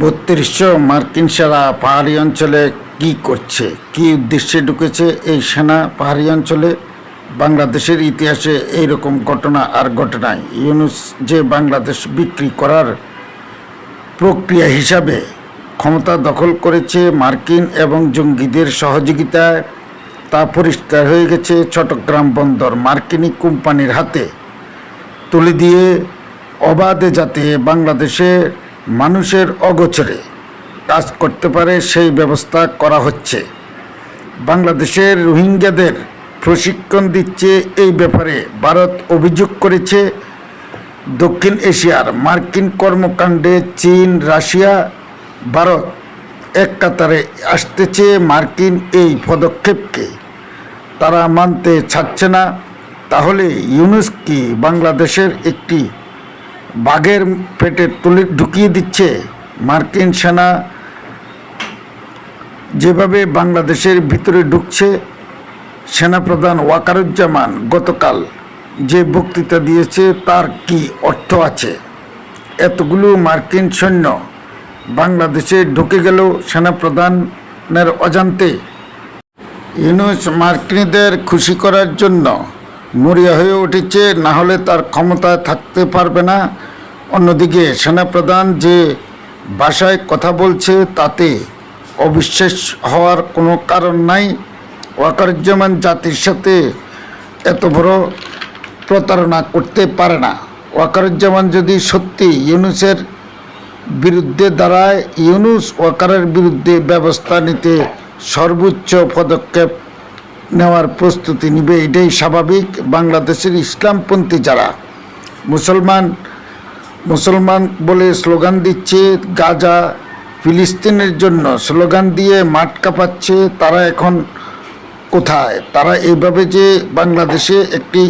বত্রিশশো মার্কিন সেনা পাহাড়ি অঞ্চলে কি করছে? কি উদ্দেশ্যে ঢুকেছে এই সেনা পাহাড়ি অঞ্চলে? বাংলাদেশের ইতিহাসে এইরকম ঘটনা আর ঘটে নাই। ইউনুস যে বাংলাদেশ বিক্রি করার প্রক্রিয়া হিসাবে ক্ষমতা দখল করেছে মার্কিন এবং জঙ্গিদের সহযোগিতায়, তা পরিষ্কার হয়ে গেছে চট্টগ্রাম বন্দর মার্কিনী কোম্পানির হাতে। তুলে দিয়ে অবাধে যাতে বাংলাদেশে মানুষের অগোচরে কাজ করতে পারে সেই ব্যবস্থা করা হচ্ছে। বাংলাদেশের রোহিঙ্গাদের প্রশিক্ষণ দিচ্ছে এই ব্যাপারে ভারত অভিযোগ করেছে। দক্ষিণ এশিয়ার মার্কিন কর্মকাণ্ডে চীন, রাশিয়া, ভারত এক কাতারে আসতেছে মার্কিন এই পদক্ষেপকে। তারা মানতে ছাড়ছে না। তাহলে ইউনুস কি বাংলাদেশের একটি বাঘের পেটে তুলে ঢুকিয়ে দিচ্ছে মার্কিন সেনা। যেভাবে বাংলাদেশের ভিতরে ঢুকছে সেনাপ্রধান ওয়াকারুজ্জামান, গতকাল যে বক্তৃতা দিয়েছে তার কি অর্থ আছে? এতগুলো মার্কিন সৈন্য বাংলাদেশে ঢুকে গেল সেনাপ্রধানের অজান্তে। ইউনুস মার্কিনীদের খুশি করার জন্য মরিয়া হয়ে উঠেছে, না হলে তার ক্ষমতায় থাকতে পারবে না। অন্যদিকে সেনাপ্রধান যে ভাষায় কথা বলছে, তাতে অবিশ্বাস হওয়ার কোনো কারণ নাই। ওয়াকারুজ্জামান জাতির সাথে এত বড় প্রতারণা করতে পারে না। ওয়াকারুজ্জামান যদি সত্যি ইউনুসের বিরুদ্ধে দাঁড়ায়, ইউনুস ওয়াকারের বিরুদ্ধে ব্যবস্থা নিতে সর্বোচ্চ পদক্ষেপ নেওয়ার প্রস্তুতি নিবে, এটাই স্বাভাবিক। বাংলাদেশের ইসলামপন্থী যারা, মুসলমান মুসলমান বলে স্লোগান দিচ্ছে, গাজা ফিলিস্তিনের জন্য স্লোগান দিয়ে মাঠ কাঁপাচ্ছে, তারা এখন কোথায়? তারা এইভাবে যে বাংলাদেশে একটি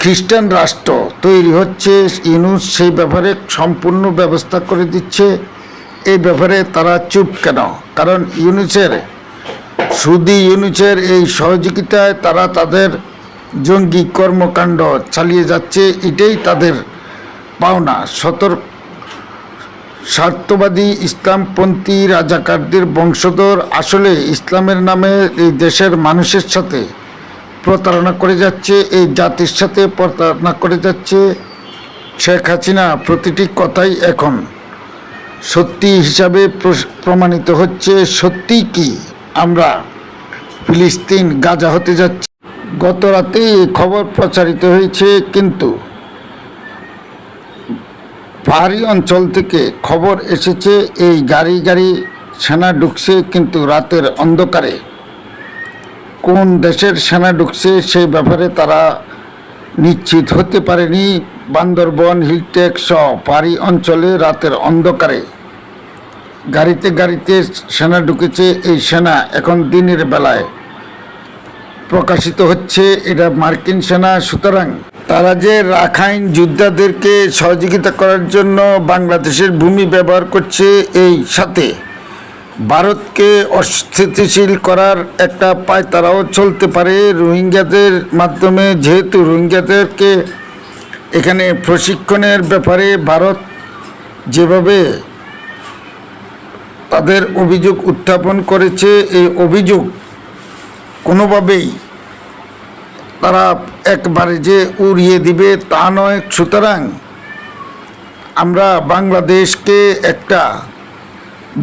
খ্রিস্টান রাষ্ট্র তৈরি হচ্ছে, ইউনুস সেই ব্যাপারে সম্পূর্ণ ব্যবস্থা করে দিচ্ছে, এই ব্যাপারে তারা চুপ কেন? কারণ ইউনুসের সুদি ইউনুসের এই সহযোগিতায় তারা তাদের জঙ্গি কর্মকাণ্ড চালিয়ে যাচ্ছে, এটাই তাদের পাওনা। সতর্ক স্বার্থবাদী ইসলামপন্থী রাজাকারদের বংশধর আসলে ইসলামের নামে এই দেশের মানুষের সাথে প্রতারণা করে যাচ্ছে, এই জাতির সাথে প্রতারণা করে যাচ্ছে শেখ হাসিনা। প্রতিটি কথাই এখন সত্যি হিসাবে প্রমাণিত হচ্ছে। সত্যি কি? আমরা ফিলিস্তিন গাজা হতে যাচ্ছি। গত রাতে খবর প্রচারিত হয়েছে, কিন্তু পাহাড়ি অঞ্চল থেকে খবর এসেছে, এই গাড়ি গাড়ি সেনা ঢুকছে, কিন্তু রাতের অন্ধকারে। কোন দেশের সেনা ঢুকছে সেই ব্যাপারে তারা নিশ্চিত হতে পারেনি। বান্দরবন, হিলটেক সহ পাহাড়ি অঞ্চলে রাতের অন্ধকারে গাড়িতে গাড়িতে সেনা ঢুকেছে, এই সেনা এখন দিনের বেলায় প্রকাশিত হচ্ছে। এটা মার্কিন সেনা, সুতরাং তারা যে রাখাইন যোদ্ধাদেরকে সহযোগিতা করার জন্য বাংলাদেশের ভূমি ব্যবহার করছে, এই সাথে ভারতকে অস্থিতিশীল করার একটা পায় তারাও চলতে পারে। রোহিঙ্গাদের মাধ্যমে, যেহেতু রোহিঙ্গাদেরকে এখানে প্রশিক্ষণের ব্যাপারে ভারত যেভাবে তাদের অভিযোগ উত্থাপন করেছে। এই অভিযোগ কোনোভাবেই তারা একবারে যে উড়িয়ে দিবে তা নয়। সুতরাং আমরা বাংলাদেশকে একটা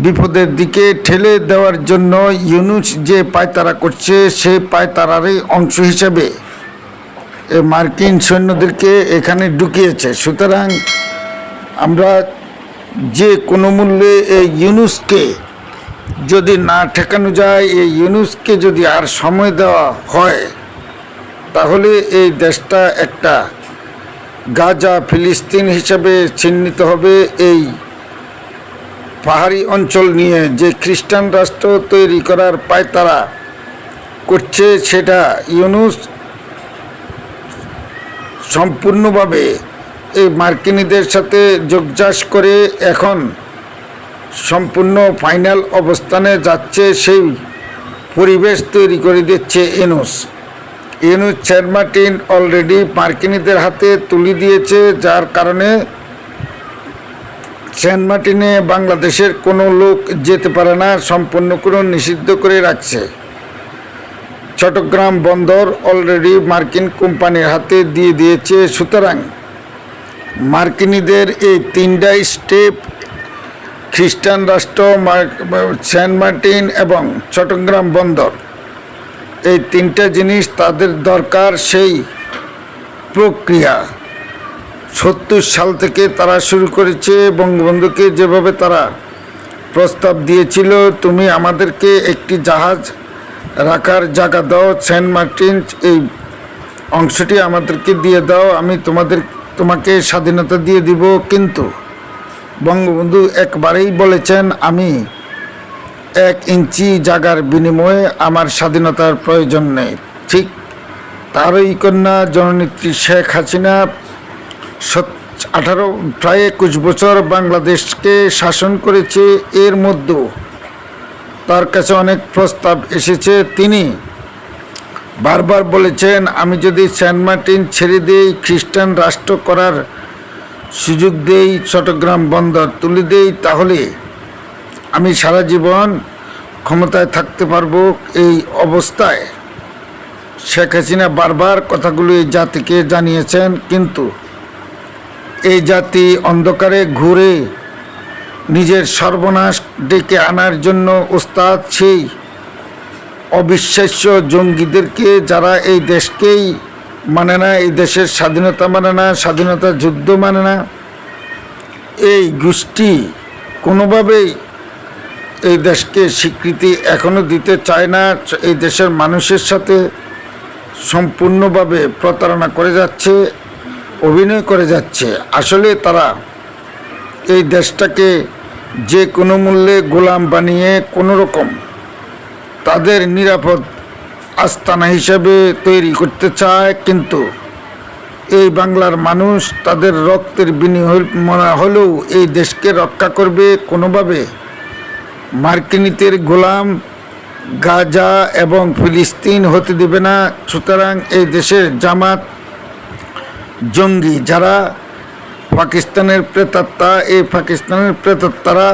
বিপদের দিকে ঠেলে দেওয়ার জন্য ইউনুস যে পায়তারা করছে সেই পায়তারারই অংশ হিসেবে মার্কিন সৈন্যদেরকে এখানে ঢুকিয়েছে। সুতরাং আমরা যে কোনো মূল্যে এই ইউনুসকে যদি না ঠেকানো যায়, এই ইউনুসকে যদি আর সময় দেওয়া হয়, তাহলে এই দেশটা একটা গাজা ফিলিস্তিন হিসাবে চিহ্নিত হবে। এই পাহাড়ি অঞ্চল নিয়ে যে খ্রিস্টান রাষ্ট্র তৈরি করার পায়তারা করছে, সেটা ইউনুস সম্পূর্ণভাবে এই মার্কিনীদের সাথে যোগজাস করে এখন সম্পূর্ণ ফাইনাল অবস্থানে যাচ্ছে সেই পরিবেশ তৈরি করে দিচ্ছে এনুস। এনুস চেয়ারমার্টিন অলরেডি মার্কিনীদের হাতে তুলে দিয়েছে, যার কারণে সেন্ট মার্টিনে বাংলাদেশের কোনো লোক যেতে পারে না, সম্পূর্ণ কোনো নিষিদ্ধ করে রাখছে। চট্টগ্রাম বন্দর অলরেডি মার্কিন কোম্পানির হাতে দিয়ে দিয়েছে, সুতরাং মার্কিনীদের এই তিনটা স্টেপ খ্রিস্টান রাষ্ট্র সেন্ট মার্টিন এবং চট্টগ্রাম বন্দর। এই তিনটা জিনিস তাদের দরকার সেই প্রক্রিয়া। সত্তর সাল থেকে তারা শুরু করেছে বঙ্গবন্ধুকে যেভাবে তারা প্রস্তাব দিয়েছিল, তুমি আমাদেরকে একটি জাহাজ রাখার জায়গা দাও, সেন্ট মার্টিন, এই অংশটি আমাদেরকে দিয়ে দাও, আমি তোমাদের তোমাকে স্বাধীনতা দিয়ে দিব, কিন্তু বঙ্গবন্ধু একবারেই বলেছেন, আমি এক ইঞ্চি জাগার বিনিময়ে আমার স্বাধীনতার প্রয়োজন নেই। ঠিক তারই কন্যা জননেত্রী শেখ হাসিনা আঠারো, প্রায় একুশ বছর বাংলাদেশকে শাসন করেছে। এর মধ্যেও তার কাছে অনেক প্রস্তাব এসেছে। তিনি বারবার বলেছেন, আমি যদি সেন্ট মার্টিন ছেড়ে দিই খ্রিস্টান রাষ্ট্র করার সুযোগ দেই চট্টগ্রাম বন্দর তুলে দেই, তাহলে আমি সারা জীবন ক্ষমতায় থাকতে পারব এই অবস্থায়। শেখ হাসিনা বারবার কথাগুলো এই জাতিকে জানিয়েছেন, কিন্তু এই জাতি অন্ধকারে ঘুরে নিজের সর্বনাশ ডেকে আনার জন্য ওস্তাদ সেই অবিশ্বাস্য জঙ্গিদেরকে যারা এই দেশকেই মানে না, এই দেশের স্বাধীনতা মানে না, স্বাধীনতা যুদ্ধ মানে না, এই গোষ্ঠী কোনোভাবেই এই দেশকে স্বীকৃতি এখনও দিতে চায় না, এই দেশের মানুষের সাথে সম্পূর্ণভাবে প্রতারণা করে যাচ্ছে, অভিনয় করে যাচ্ছে। আসলে তারা এই দেশটাকে যে কোনো মূল্যে গোলাম বানিয়ে কোনো রকম তাদের নিরাপদ আস্তানা হিসেবে তৈরি করতে চায়, কিন্তু এই বাংলার মানুষ তাদের রক্তের বিনিময় হলেও এই দেশকে রক্ষা করবে কোনোভাবে। মার্কিনীতের গোলাম গাজা এবং ফিলিস্তিন হতে দেবে না, সুতরাং এই দেশের জামাত জঙ্গি যারা পাকিস্তানের প্রেতাত্মা, এই পাকিস্তানের প্রেতাত্মারা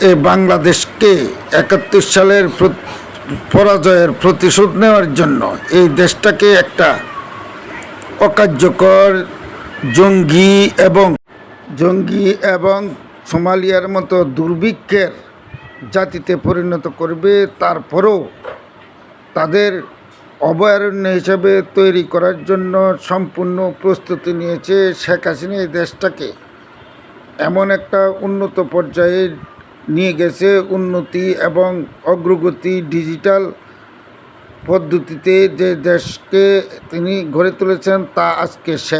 এই বাংলাদেশকে একাত্তর সালের পরাজয়ের প্রতিশোধ নেওয়ার জন্য এই দেশটাকে একটা অকার্যকর জঙ্গি এবং জঙ্গি এবং সোমালিয়ার মতো দুর্ভিক্ষের জাতিতে পরিণত করবে, তারপরেও তাদের অভয়ারণ্য হিসাবে তৈরি করার জন্য সম্পূর্ণ প্রস্তুতি নিয়েছে শেখ হাসিনা এই দেশটাকে। এমন একটা উন্নত পর্যায়ে নিয়ে গেছে উন্নতি এবং অগ্রগতি ডিজিটাল পদ্ধতিতে যে দেশকে তিনি গড়ে তুলেছেন তা আজকে শেষ